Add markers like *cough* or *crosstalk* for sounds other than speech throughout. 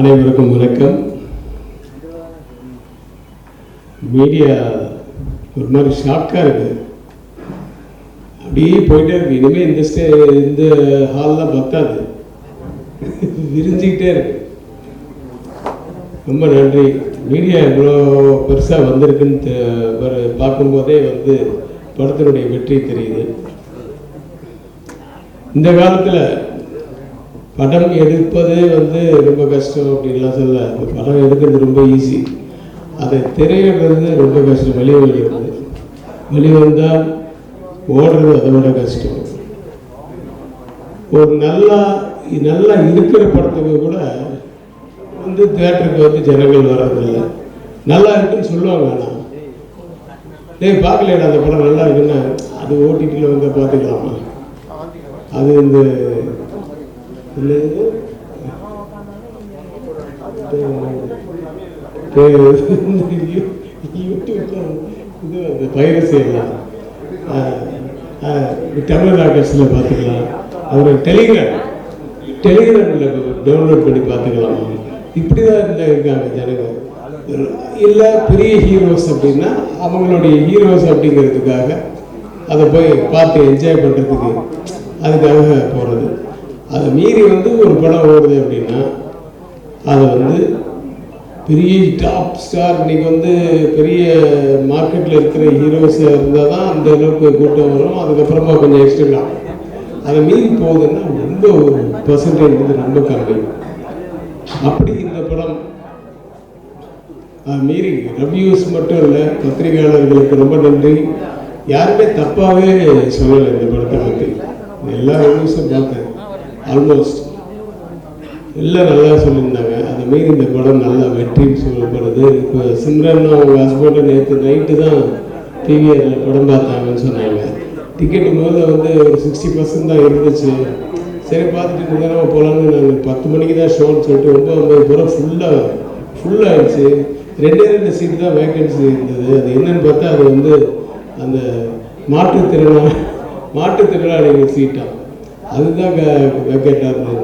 அனைவருக்கும் வணக்கம். மீடியா ஒரு மாதிரி ஷாக்காக இருக்குது அப்படியே போயிட்டே இருக்கு. இனிமேல் இந்த ஸ்டே இந்த ஹால்லாம் பத்தாது. விரிஞ்சிக்கிட்டே இருக்கு. ரொம்ப நன்றி. மீடியா இவ்வளோ பெருசாக வந்திருக்குன்னு பார்க்கும்போதே வந்து படத்தினுடைய வெற்றி தெரியுது. இந்த காலத்தில் படம் எடுப்பதே வந்து ரொம்ப கஷ்டம் அப்படின்லாம் சொல்ல படம் எடுக்கிறது ரொம்ப ஈஸி அதை திரையிடுறது ரொம்ப கஷ்டம் வெளியே வெளியிடுறது வெளியே வந்தால் ஓடுறது அதை விட கஷ்டம். ஒரு நல்லா நல்லா இருக்கிற படத்துக்கு கூட வந்து தேட்டருக்கு வந்து ஜனங்கள் வர்றதில்லை. நல்லா இருக்குன்னு சொல்லுவாங்க ஆனால் டேய் பார்க்கலடா அந்த படம் நல்லா இருக்குன்னா. அது ஓடிடியில் வந்து பார்த்துக்கலாமா? அது இந்த என்னது? பே- இந்த யூ- யூடியூப்ல இது அந்த பைரசி எல்லாம் தமிழ் ஆர்டர்ஸில் பார்த்துக்கலாம். அப்புறம் டெலிகிராம் டெலிகிராமில் டவுன்லோட் பண்ணி பார்த்துக்கலாம். இப்படி தான் இருந்தா இருக்காங்க ஜனங்க இல்லை பெரிய ஹீரோஸ் அப்படின்னா அவங்களுடைய ஹீரோஸ் அப்படிங்கிறதுக்காக அதை போய் பார்த்து என்ஜாய் பண்ணுறதுக்கு அதுக்காக போகிறது அதை மீறி வந்து ஒரு படம் ஓடுது அப்படின்னா அதை வந்து பெரிய டாப் ஸ்டார் இன்றைக்கி வந்து பெரிய மார்க்கெட்டில் இருக்கிற ஹீரோஸ் இருந்தால் தான் அந்த அளவுக்கு கூட்டம் வரும். அதுக்கப்புறமா கொஞ்சம் எக்ஸ்ட்ரா அதை மீறி போகுதுன்னா ரொம்ப ஒரு பர்சன்டேஜ் வந்து ரொம்ப கம்மி. அப்படி இந்த படம் அது மீறி ரிவ்யூஸ் மட்டும் இல்லை பத்திரிகையாளர்களுக்கு ரொம்ப நன்றி. யாருமே தப்பாகவே சொல்லலை இந்த படத்தை பற்றி எல்லா ரிவ்யூஸும் பார்த்தேன் ஆல்மோஸ்ட் எல்லாம் நல்லா சொல்லியிருந்தாங்க. அதை மீறி இந்த படம் நல்லா வெற்றின்னு சொல்லப்படுது. இப்போ சிம்ரன் அவங்க ஹஸ்பண்டு நேற்று நைட்டு தான் பிவிஆரில் படம் பார்த்தாங்கன்னு சொன்னாங்க. டிக்கெட்டு முதல்ல வந்து ஒரு சிக்ஸ்டி பர்சன்ட் தான் இருந்துச்சு. சரி பார்த்துட்டு இந்த நேரம் போகலான்னு நாங்கள் பத்து மணிக்கு தான் ஷோன்னு சொல்லிட்டு ஒன்பது ஒன்பது பூரா ஃபுல்லாக ஃபுல்லாகிடுச்சு ரெண்டே ரெண்டு சீட்டு தான் வேகன்சி இருந்தது. அது என்னன்னு பார்த்தா அது வந்து அந்த மாற்றுத்திறனா மாற்றுத்திறனாளிகள் சீட்டாக அதுதான் வேக்கேட்டாக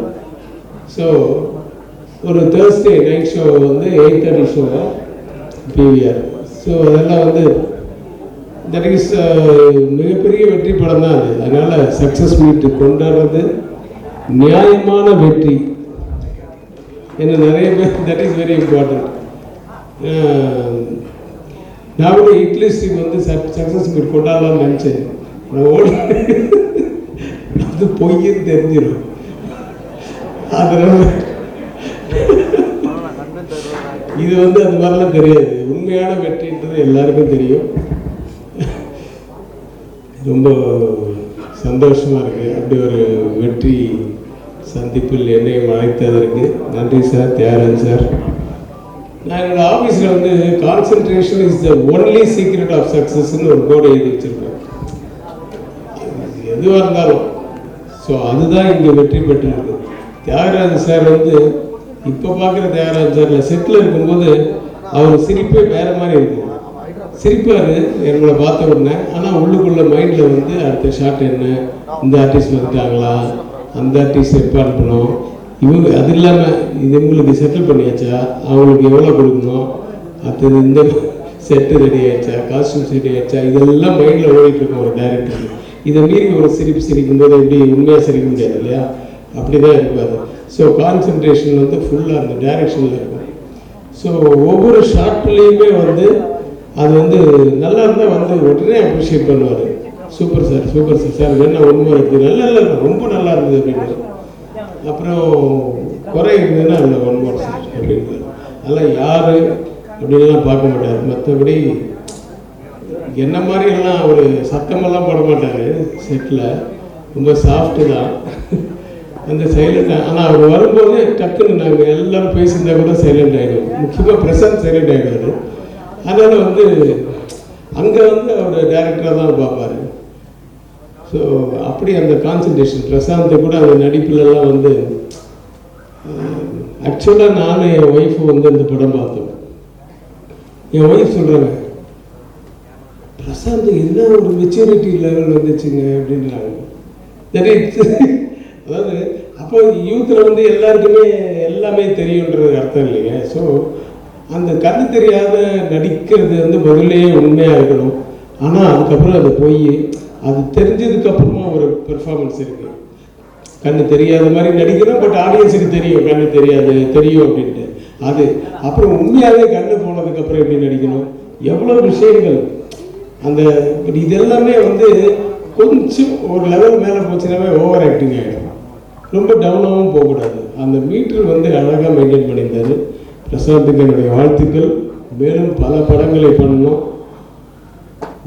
ஸோ ஒரு தேர்ஸ்டே நைட் ஷோ வந்து eight thirty show PVR so அதெல்லாம் வந்து தட் இஸ் மிகப்பெரிய வெற்றி படம் தான் அது. அதனால் சக்ஸஸ் மீட்டு கொண்டாடுறது நியாயமான வெற்றி. என்ன நிறைய பேர் தட் இஸ் வெரி இம்பார்ட்டண்ட் நான் கூட இட்லி ஸ்ட்ரீம் வந்து சக்ஸஸ் மீட் கொண்டாடலாம்னு நினச்சேன். நான் ஓடி அது பொய்ன்னு தெரிஞ்சிடும். அதனால இது வந்து அந்த மாதிரிலாம் தெரியாது. உண்மையான வெற்றின்றது எல்லாருக்கும் தெரியும். ரொம்ப சந்தோஷமா இருக்கு. அப்படி ஒரு வெற்றி சந்திப்பில் என்னையும் அழைத்ததற்கு நன்றி சார் தியாகராஜன் சார். நான் என்னோட ஆஃபீஸில் வந்து concentration is the only secret of சக்ஸஸ்ன்னு ஒரு போர்டு எழுதி வச்சுருக்கேன். எதுவாக இருந்தாலும். ஸோ அதுதான் இங்கே வெற்றி பெற்றிருக்கு. தியாகராஜன் சார் வந்து இப்போ பார்க்குற தியாகராஜன் சாரில் செட்டில் இருக்கும்போது அவர் சிரிப்பே வேறு மாதிரி இருக்கு. சிரிப்பார் எங்களை பார்த்த உடனே. ஆனால் உள்ளுக்குள்ள மைண்டில் வந்து அடுத்த ஷாட் என்ன? இந்த ஆர்டிஸ்ட் வந்துட்டாங்களா? அந்த ஆர்டிஸ்ட் எப்போ அனுப்பணும்? இவங்க அது இல்லாமல் இது இவங்களுக்கு செட்டில் பண்ணியாச்சா? அவங்களுக்கு எவ்வளோ கொடுக்கணும்? அடுத்தது இந்த செட்டு ரெடி ஆயிடுச்சா? காஸ்டியூம் ரெடி ஆயிடுச்சா? இதெல்லாம் மைண்டில் ஓடிட்டு இருக்கும் ஒரு டேரக்டர் இதை மீறி ஒரு சிரிப்பு சிரிக்கும்போது எப்படி உண்மையாக சிரிக்க முடியாது இல்லையா? அப்படி தான் இருப்பார் ஸோ கான்சென்ட்ரேஷன் வந்து ஃபுல்லாக அந்த டைரக்ஷனில் இருக்கும். ஸோ ஒவ்வொரு ஷார்ட்லேயுமே வந்து அது வந்து நல்லா இருந்தால் வந்து உடனே அப்ரிஷியேட் பண்ணுவார். Super sir super sir sir என்ன உண்மை இருக்குது. நல்லா இல்லை ரொம்ப நல்லா இருந்தது அப்படின்னு அப்புறம் குறை இருந்ததுன்னா அதில் ஒன் மோர் சார் அப்படின்னு அதெல்லாம் யார் அப்படின்லாம் பார்க்க மாட்டார். மற்றபடி என்ன மாதிரிலாம் ஒரு சத்தமெல்லாம் போட மாட்டார் செட்டில் ரொம்ப சாஃப்ட்டு தான். அந்த சைலண்ட் ஆனால் அவர் வரும்போது டக்குன்னு நாங்கள் எல்லாரும் பேசியிருந்தா கூட சைலண்ட் ஆகிடும் முக்கியமாக பிரசாந்த் சைலண்ட் ஆகிடுவார் அதனால் வந்து அங்கே வந்து அவர் டேரக்டராக தான் பார்ப்பார். ஸோ அப்படி அந்த கான்சன்ட்ரேஷன் பிரசாந்த் கூட அந்த நடிப்புலலாம் வந்து ஆக்சுவலாக நானும் என் ஒய்ஃபு வந்து இந்த படம் பார்த்தோம். என் ஒய்ஃப் சொல்கிறாங்க பிரசாந்த் என்ன ஒரு மெச்சூரிட்டி லெவல் வந்துச்சுங்க அப்படின்றாங்க. அதாவது அப்போ யூத்தில் வந்து எல்லாருக்குமே எல்லாமே தெரியுன்றது அர்த்தம் இல்லைங்க. ஸோ அந்த கண்ணு தெரியாத நடிக்கிறது வந்து முதல்லையே உண்மையாக இருக்கணும். ஆனால் அதுக்கப்புறம் அது போய் அது தெரிஞ்சதுக்கப்புறமா ஒரு பெர்ஃபார்மன்ஸ் இருக்குது கண்ணு தெரியாத மாதிரி நடிக்கிறோம் பட் ஆடியன்ஸுக்கு தெரியும் கண்ணு தெரியாது தெரியும் அப்படின்ட்டு. அது அப்புறம் உண்மையாகவே கண்ணு போனதுக்கப்புறம் எப்படி நடிக்கணும்? எவ்வளோ விஷயங்கள். அந்த பட் இது எல்லாமே வந்து கொஞ்சம் ஒரு லெவல் மேலே போச்சுனாவே ஓவர் ஆக்டிங் ஆகிடும் ரொம்ப டவுனாகவும் போகக்கூடாது. அந்த மீட்டர் வந்து அழகாக மெயின்டைன் பண்ணியிருந்தாரு. பிரசாந்துக்கு என்னுடைய வாழ்த்துக்கள். மேலும் பல படங்களை பண்ணணும்.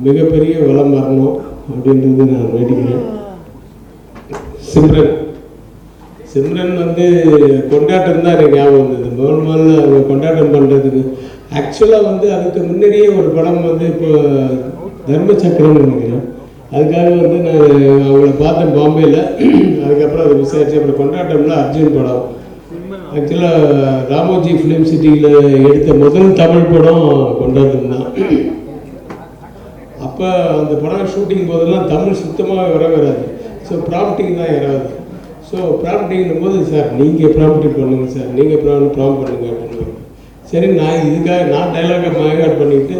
மிகப்பெரிய வளம் வரணும் அப்படின்றது நான் வேண்டிக்கிறேன். சிம்ரன். சிம்ரன் வந்து கொண்டாட்டம் தான் எனக்கு ஞாபகம் வந்தது. முதல் முதல்ல அவங்க கொண்டாட்டம் பண்ணுறதுக்கு ஆக்சுவலாக வந்து அதுக்கு முன்னாடியே ஒரு படம் வந்து இப்போ தர்ம சக்கரம்னு நினைக்கிறேன். அதுக்காக வந்து நான் அவங்கள பார்த்தேன் பாம்பேயில் அதுக்கப்புறம் அதை விசாரிச்சு அப்புறம் கொண்டாட்டம்ல அர்ஜுன் படம். ஆக்சுவலாக ராமோஜி ஃபிலிம் சிட்டியில் எடுத்த முதல் தமிழ் படம் கொண்டாட்டம் தான் அப்போ அந்த படம் ஷூட்டிங் போதெல்லாம் தமிழ் சுத்தமாக வர வராது. ஸோ ப்ராம்ப்டிங் தான் வராது ஸோ ப்ராம்ப்டிங்கும் போது சார் நீங்கள் ப்ராம்ப்டிங் பண்ணுங்க சார். நீங்கள் ப்ராம் ப்ராம் பண்ணுங்க அப்படின்னு சரி நான் இதுக்காக நான் டைலாகை மயகாட் பண்ணிட்டு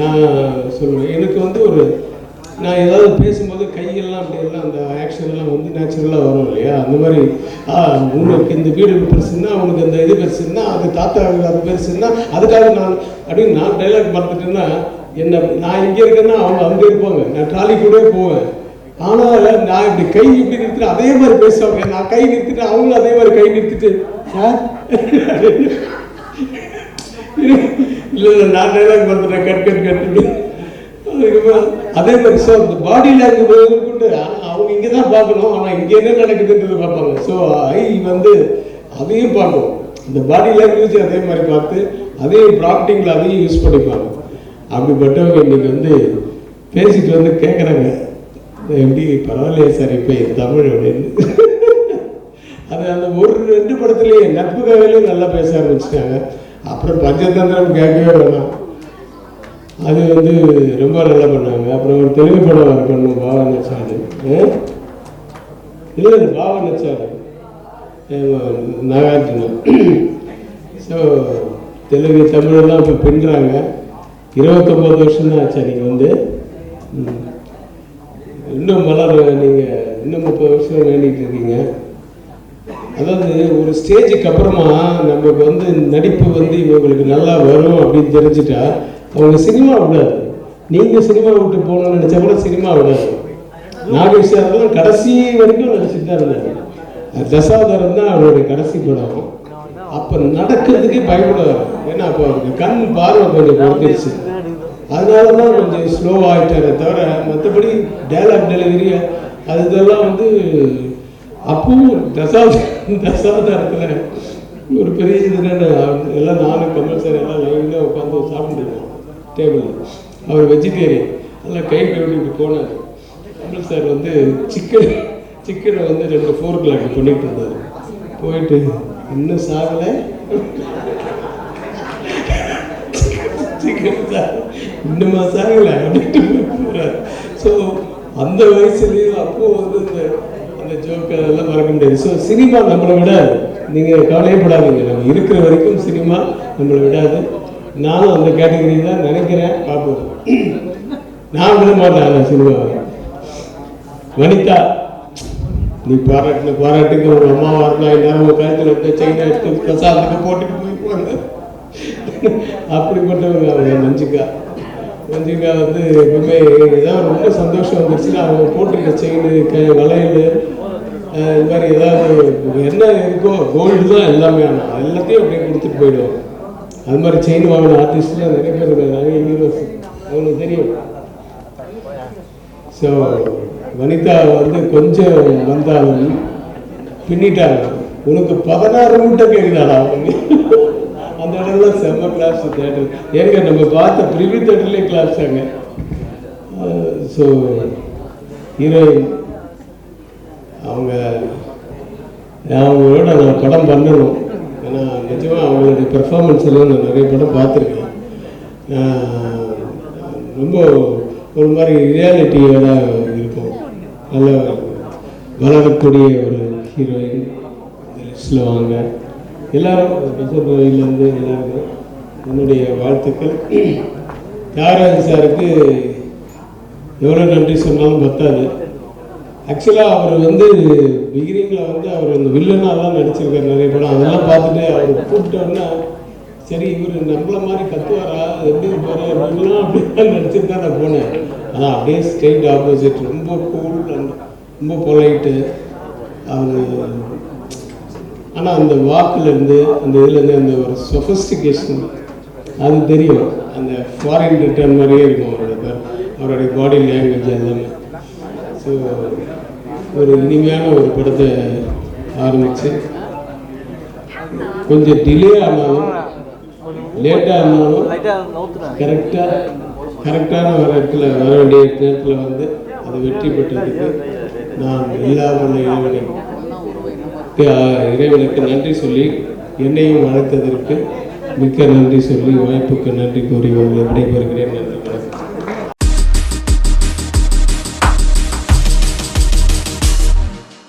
நான் சொல்லுவேன். எனக்கு வந்து ஒரு நான் ஏதாவது பேசும்போது கையெல்லாம் அப்படியெல்லாம் அந்த ஆக்ஷன்லாம் வந்து நேச்சுரலாக வரும் இல்லையா? அந்த மாதிரி ஆ உனக்கு இந்த வீடு பெருசுன்னா அவனுக்கு இந்த இது பெருசுன்னா அது தாத்தா அது பெருசுன்னா அதுக்காக நான் அப்படின்னு நான் டைலாக் பார்த்துட்டேன்னா என்ன நான் இங்கே இருக்கேன்னா அவங்க அங்கே இருப்பாங்க. நான் ட்ராலி கூட போவேன். ஆனால் நான் இப்படி கை இப்படி நிறுத்திட்டு அதே மாதிரி பேசுவாங்க. நான் கை நிறுத்திட்டு அவங்களும் அதே மாதிரி கை நிறுத்திட்டு சார் இல்லை இல்லை நான் டைலாக் பார்த்துட்டேன் கட் கட் கட்டு அதுக்கப்புறம் அதே மாதிரி ஸோ இந்த பாடி லாங்குவேஜ் கொண்டு அவங்க இங்கே தான் பார்க்கணும் ஆனால் இங்கே என்ன நடக்குதுன்றது பார்ப்பாங்க. ஸோ ஐ வந்து அதையும் பார்க்கணும். இந்த பாடி லாங்குவேஜ் அதே மாதிரி பார்த்து அதையும் ப்ராப்டிங்கில் அதையும் யூஸ் பண்ணிப்பாங்க அப்படிப்பட்டவங்க இன்னைக்கு வந்து பேசிட்டு வந்து கேட்குறாங்க எப்படி பரவாயில்லையே சார் இப்போ தமிழ் அப்படின்னு. அது அந்த ஒரு ரெண்டு படத்துலேயே நட்பு கதையிலையும் நல்லா பேச ஆரம்பிச்சிட்டாங்க. அப்புறம் பஞ்சதந்திரம் கேட்கவே வேணாம். அது வந்து ரொம்ப நல்லா பண்ணாங்க. அப்புறம் ஒரு தெலுங்கு படம் பண்ணும் பாவா நச்சாடு இல்லை அது பாவா நச்சாடு நாகார்ஜுனா. ஸோ தெலுங்கு தமிழெல்லாம் இப்போ பின்னுறாங்க. இருபத்தொம்பது வருஷம் தான் ஆச்சா நீங்கள் வந்து. இன்னும் மலர் நீங்கள் இன்னும் முப்பது வருஷம் வேண்டிகிட்டு இருக்கீங்க. அதாவது ஒரு ஸ்டேஜுக்கு அப்புறமா நமக்கு வந்து நடிப்பு வந்து இவங்களுக்கு நல்லா வரும் அப்படின்னு தெரிஞ்சுட்டா அவங்க சினிமா விடாது. நீங்கள் சினிமா விட்டு போகணும்னு நினச்சா கூட சினிமா விடாது. நாகேஷ் சார்லாம் கடைசி வரைக்கும் நடிச்சுட்டு தான் இருந்தார். தசாவதாரம் தான் அவருடைய கடைசி படம். அப்போ நடக்கிறதுக்கே பயப்படுவார். ஏன்னா அப்போ அவருக்கு கண் பார்வை கொஞ்சம் கொடுத்துருச்சு அதனால தான் கொஞ்சம் ஸ்லோவாகிட்டாரே தவிர மற்றபடி டயலாக் டெலிவரி அது இதெல்லாம் வந்து அப்பவும் தசாவ தசாவதாரத்தில் ஒரு பெரிய இது எல்லாம் நானும் கமல் சார் எல்லாம் லைனில் உட்காந்து சாப்பிட்டுருக்கோம் டேபிளில் அவர் வெஜிடேரியன் எல்லாம் கை கழுவிட்டு போனார். கமல் சார் வந்து சிக்கன் சிக்கனை வந்து ரெண்டு ஃபோர் கிளாக் பண்ணிட்டு இருந்தார். போயிட்டு இன்னும் சாகலை? சிக்கன் சார் இன்னுமா சாகலை? அப்படின்ட்டு போகிறார் ஸோ அந்த வயசுலேயும் அப்போ வந்து இந்த அந்த ஜோக்கு அதெல்லாம் மறக்க முடியாது. ஸோ சினிமா நம்மளை விடாது நீங்கள் கவலையப்படாதீங்க நம்ம இருக்கிற வரைக்கும் சினிமா நம்மளை விடாது. நானும் அந்த கேட்டகரி தான் நினைக்கிறேன் பார்ப்போம். நான் விட மாட்டேன் சினிமாவை வனிதா நீ பாராட்டின பாராட்டுக்கு ஒரு அம்மா வரலாம். எல்லாரும் கழுத்தில் எடுத்து செயினை எடுத்து பிரசாதத்துக்கு போட்டுட்டு போயிருப்பாங்க அப்படிப்பட்டவங்க அவங்க மஞ்சுக்கா. மஞ்சுக்கா வந்து எப்பவுமே ஏதாவது ரொம்ப சந்தோஷம் வந்துருச்சுன்னா அவங்க போட்டிருக்க செயின் க வளையல் இது மாதிரி ஏதாவது என்ன இருக்கோ கோல்டு தான் எல்லாமே ஆனால் எல்லாத்தையும் அப்படியே கொடுத்துட்டு போயிடுவாங்க. அது மாதிரி செயின் வாங்கின ஆர்டிஸ்ட்லாம் நிறைய பேர் இருக்காங்க. ஹீரோஸ் அவங்களுக்கு தெரியும். ஸோ வனிதா வந்து கொஞ்சம் வந்தாலும் பின்னிட்டாங்க. உனக்கு பதினாறு மூட்டை கேட்குதாடா அவங்க அந்த இடத்துல செம்ம கிளாஸ் தேட்டர் ஏங்க நம்ம பார்த்த ப்ரிவியூ தேட்டர்லேயே கிளாஸ் அங்க ஸோ ஹீரோயின் அவங்க அவங்களோட நான் படம் பண்ணணும். ஏன்னா நிஜமாக அவங்களுடைய பெர்ஃபார்மன்ஸெல்லாம் நான் நிறைய படம் பார்த்துருக்கேன். ரொம்ப ஒரு மாதிரி ரியாலிட்டியோட இருக்கும் நல்ல வளரக்கூடிய ஒரு ஹீரோயின் லிஸ்டில் வாங்க. எல்லாரும் பசர் ரவிலேருந்து எல்லாருக்கும் என்னுடைய வாழ்த்துக்கள். *clears throat* தியாகராஜன் சாருக்கு எவ்வளோ நன்றி சொன்னாலும் பத்தாது. ஆக்சுவலாக அவர் வந்து பிகினிங்கில் வந்து அவர் அந்த வில்லனாக தான் நடிச்சிருக்கார் நிறைய படம். அதெல்லாம் பார்த்துட்டு அவர் கூப்பிட்டோன்னா சரி இவர் நம்மள மாதிரி கத்துவாரா? எப்படி இருப்பாரு? அப்படின்லாம் அப்படிலாம் நடிச்சிட்டு தான் நான் போனேன். ஆனால் அப்படியே ஸ்டேட் ஆப்போசிட் ரொம்ப கூல் ரொம்ப பொலைட்டு அவர் ஆனால் அந்த வாக்குலேருந்து அந்த இதுலேருந்து அந்த ஒரு சொஃபஸ்டிகேஷன் அது தெரியும். அந்த ஃபாரின் ரிட்டர்ன் மாதிரியே இருக்கும் அவரோட அவருடைய பாடி லாங்குவேஜ் எல்லாமே. ஸோ ஒரு இனிமையான ஒரு படத்தை ஆரம்பித்து கொஞ்சம் டிலே ஆனாலும் லேட்டாக இருந்தாலும் கரெக்டாக கரெக்டான ஒரு இடத்துல வர வேண்டிய நேரத்தில் வந்து அது வெற்றி பெற்றதுக்கு நான் இல்லாமல் இறைவனுக்கு இறைவனுக்கு நன்றி சொல்லி என்னையும் வளர்த்ததற்கு மிக்க நன்றி சொல்லி வாய்ப்புக்கு நன்றி கூறி உங்களை விடைபெறுகிறேன். நன்றி.